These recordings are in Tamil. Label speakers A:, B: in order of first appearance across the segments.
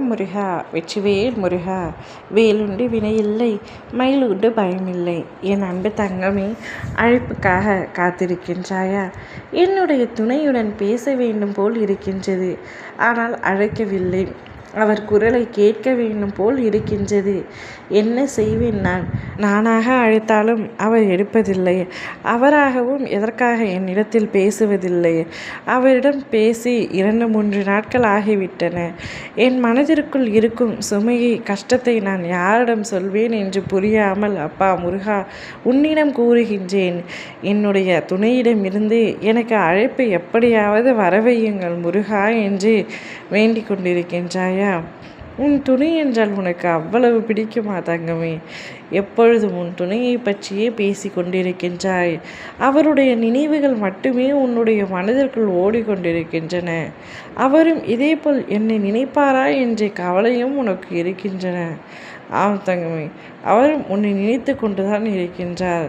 A: முருகா வெற்றிவேல் முருகா வேலுண்டு வினையில்லை மயிலுண்டு பயமில்லை. என் அன்பு தங்கமே அழைப்புக்காக காத்திருக்கின்றாயா? என்னுடைய துணையுடன் பேச வேண்டும் போல் இருக்கின்றது. ஆனால் அழைக்கவில்லை. அவர் குரலை கேட்க வேண்டும் போல் இருக்கின்றது. என்ன செய்வேன் நான்? நானாக அழைத்தாலும் அவர் எடுப்பதில்லை. அவராகவும் எதற்காக என்னிடத்தில் பேசுவதில்லை? அவரிடம் பேசி இரண்டு மூன்று நாட்கள் ஆகிவிட்டன. என் மனதிற்குள் இருக்கும் சுமையை கஷ்டத்தை நான் யாரிடம் சொல்வேன் என்று புரியாமல் அப்பா முருகா உன்னிடம் கூறுகின்றேன். என்னுடைய துணையிடமிருந்து எனக்கு அழைப்பு எப்படியாவது வரவையுங்கள் முருகா என்று வேண்டிக் கொண்டிருக்கின்றாய். உன் துணை என்றால் உனக்கு அவ்வளவு பிடிக்குமா தங்கமே? எப்பொழுதும் உன் துணையை பற்றியே பேசி கொண்டிருக்கின்றாய். அவருடைய நினைவுகள் மட்டுமே உன்னுடைய மனதிற்குள் ஓடிக்கொண்டிருக்கின்றன. அவரும் இதேபோல் என்னை நினைப்பாரா என்ற கவலையும் உனக்கு இருக்கின்றன. ஆம் தங்கமே அவரும் உன்னை நினைத்து கொண்டுதான் இருக்கின்றார்.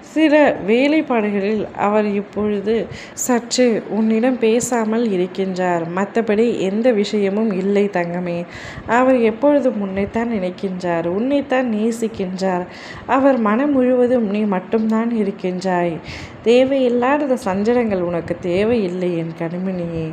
A: சில வேலைப்பாடுகளில் அவர் இப்பொழுது சற்று உன்னிடம் பேசாமல் இருக்கின்றார். மற்றபடி எந்த விஷயமும் இல்லை தங்கமே. அவர் எப்பொழுதும் உன்னைத்தான் நினைக்கின்றார் உன்னைத்தான் நேசிக்கின்றார். அவர் மனம் முழுவதும் நீ மட்டும்தான் இருக்கின்றாய். தேவையில்லாத சஞ்சலங்கள் உனக்கு தேவையில்லை என் கணிமணியே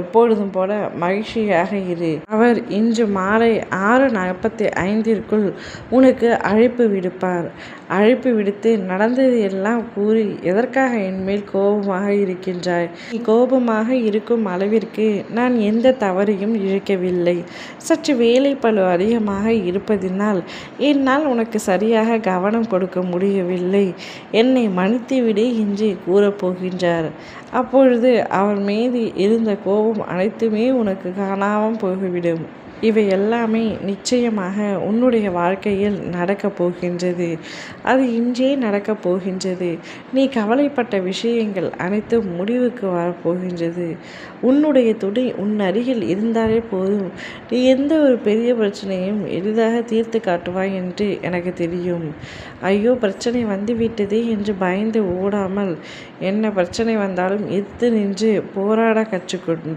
A: எப்பொழுதும் போல மகிழ்ச்சியாக இரு. அவர் இன்று மாலை ஆறு நாற்பத்தி ஐந்திற்குள் உனக்கு அழைப்பு விடுப்பார். அழைப்பு விடுத்து நடந்தது எல்லாம் கூறி எதற்காக என்மேல் கோபமாக இருக்கின்றாய்? நீ கோபமாக இருக்கும் அளவிற்கு நான் எந்த தவறையும் இழைக்கவில்லை. சற்று வேலை பழு அதிகமாக இருப்பதினால் என்னால் உனக்கு சரியாக கவனம் கொடுக்க முடியவில்லை. என்னை மன்னித்துவிடு என்று கூறப்போகின்றார். அப்பொழுது அவர் மீது இருந்த கோபம் அனைத்துமே உனக்கு காணாமல் போய்விடும். இவை எல்லாமே நிச்சயமாக உன்னுடைய வாழ்க்கையில் நடக்கப் போகின்றது. அது இன்றே நடக்கப் போகின்றது. நீ கவலைப்பட்ட விஷயங்கள் அனைத்தும் முடிவுக்கு வரப்போகின்றது உன்னுடைய துணை உன் அருகில் இருந்தாலே போதும். நீ எந்த ஒரு பெரிய பிரச்சனையும் எளிதாக தீர்த்து காட்டுவாய் என்று எனக்கு தெரியும். ஐயோ பிரச்சனை வந்துவிட்டதே என்று பயந்து ஓடாமல் என்ன பிரச்சனை வந்தாலும் எதிர்த்து நின்று போராட கற்றுக்கொண்டு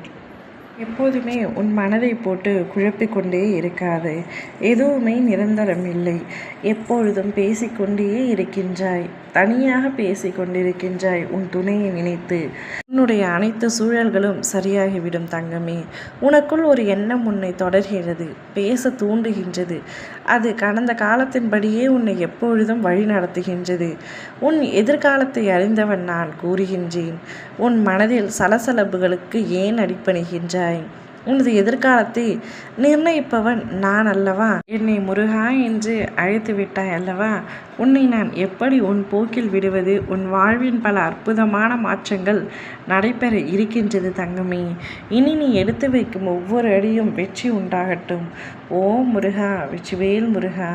A: எப்போதுமே உன் மனதை போட்டு குழப்பிக்கொண்டே இருக்காது. எதுவுமே நிரந்தரம் இல்லை. எப்பொழுதும் பேசிக்கொண்டே இருக்கின்றாய். தனியாக பேசிக்கொண்டிருக்கின்றாய் உன் துணையை நினைத்து. உன்னுடைய அனைத்து சூழல்களும் சரியாகிவிடும் தங்கமே. உனக்குள் ஒரு எண்ணம் உன்னை தொடர்கிறது. பேச தூண்டுகின்றது. அது கடந்த காலத்தின்படியே உன்னை எப்பொழுதும் வழி நடத்துகின்றது. உன் எதிர்காலத்தை அறிந்தவன் நான் கூறுகின்றேன். உன் மனதில் சலசலப்புகளுக்கு ஏன் அடிப்பணிகின்றாய் உனது எதிர்காலத்தை நிர்ணயிப்பவன் நான் அல்லவா? என்னை முருகா என்று அழைத்து விட்டாய் அல்லவா? உன்னை நான் எப்படி உன் போக்கில் விடுவது? உன் வாழ்வின் பல அற்புதமான மாற்றங்கள் நடைபெற இருக்கின்றது தங்கமே. இனி நீ எடுத்து வைக்கும் ஒவ்வொரு அடியும் வெற்றி உண்டாகட்டும். ஓ முருகா வெற்றிவேல் முருகா.